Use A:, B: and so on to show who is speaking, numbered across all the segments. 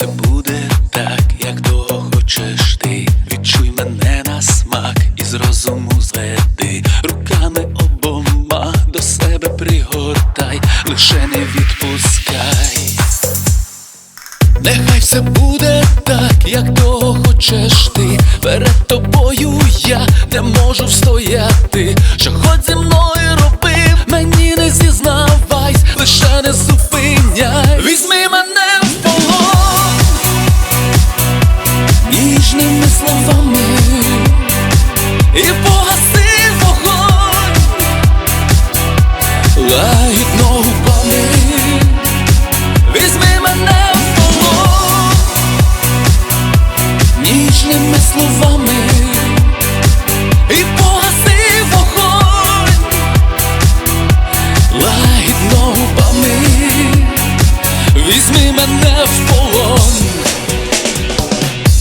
A: все буде так, як того хочеш ти. Відчуй мене на смак і з розуму зведи. Руками обома до себе пригортай, лише не відпускай. Нехай все буде так, як того хочеш ти. Перед тобою я не можу встояти. Що хоч зі мною робив, мені не зізнавайсь, лише не зупиняй. Ніжними словами і погаси вогонь лагідно губами. Візьми мене в полон ніжними словами і погаси вогонь лагідно губами. Візьми мене в полон.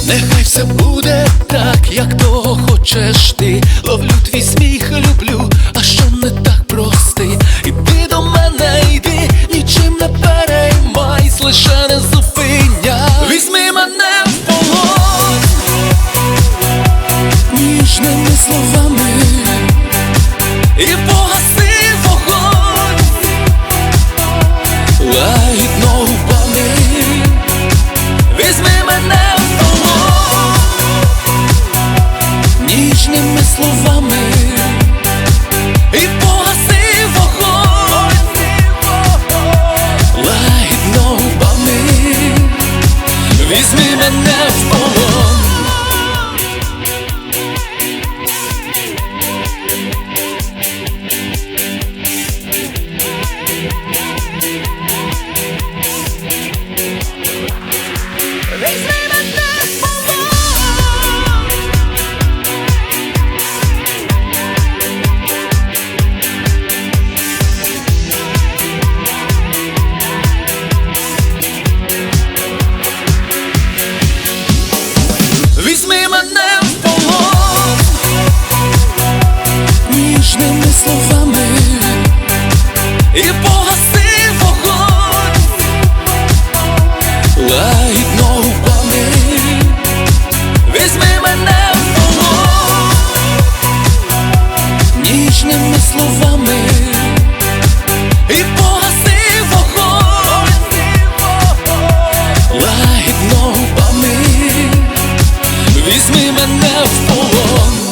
A: Нехай все буде так, як того хочеш ти. Ловлю твій сміх, люблю, а що не так прости. Іди до мене, йди, нічим не переймайсь, лише не зупиняй. Візьми мене в полон ніжними словами і словами і погаси вогонь лагідно губами. Візьми мене в полон. Візьми мене в полон ніжними словами Візьми мене в полон